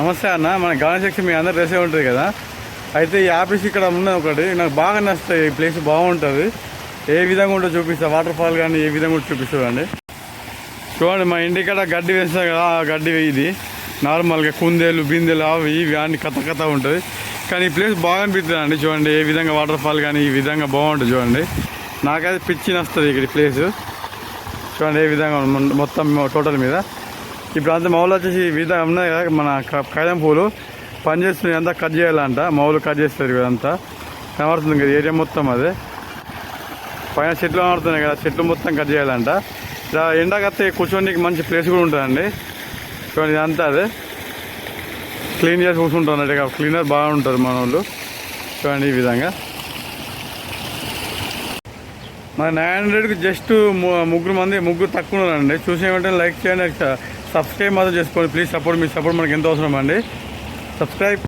నమస్తే అన్న మన గణశక్తి మీ అందరు డ్రెస్సే ఉంటుంది కదా? అయితే ఈ ఆఫీస్ ఇక్కడ ఉన్నది ఒకటి నాకు బాగా నచ్చుతాయి ఈ ప్లేస్ బాగుంటుంది. ఏ విధంగా ఉంటుందో చూపిస్తా వాటర్ ఫాల్ కానీ ఏ విధంగా ఉంటుందో చూపిస్తుందండి చూడండి మా ఇంటికాడ గడ్డి వేస్తాం కదా ఆ గడ్డి ఇది. నార్మల్గా కుందేలు బిందెలు అవి ఇవి అన్ని కథ కథ ఉంటుంది. కానీ ఈ ప్లేస్ బాగా అనిపిస్తుంది అండి చూడండి ఏ విధంగా వాటర్ ఫాల్ కానీ ఈ విధంగా బాగుంటుంది చూడండి. నాకైతే పిచ్చి నస్తుంది ఇక్కడ ఈ ప్లేస్. చూడండి ఏ విధంగా మొత్తం టోటల్ మీద. ఈ ప్రాంతం మౌలు వచ్చేసి ఈ విధంగా ఉన్నాయి కదా మన క- పూలు. పనిచేస్తుంది అంతా కట్ చేయాలంట. మౌలు కట్ చేస్తారు ఇదంతా కనబడుతుంది కదా ఏరియా మొత్తం అదే. పైన చెట్లు కనబడుతున్నాయి కదా చెట్లు మొత్తం కట్ చేయాలంట. ఇలా ఎండాకత్తే కూర్చోడానికి మంచి ప్లేస్ కూడా ఉంటుందండి. చూడండి ఇదంతా అదే. క్లీన్ చేసి కూర్చుంటుంది ఇక క్లీనర్ బాగుంటారు మన వాళ్ళు. చూడండి ఈ విధంగా. మన నైన్ హండ్రెడ్కి జస్ట్ ముగ్గురు మంది ముగ్గురు తక్కువ ఉన్నారండి. చూసి ఏమంటే లైక్ చేయండి సబ్స్క్రైబ్ మాత్రం చేసుకోండి. ప్లీజ్ సపోర్ట్ మీ సపోర్ట్ మనకి ఎంత అవసరం అండి సబ్స్క్రైబ్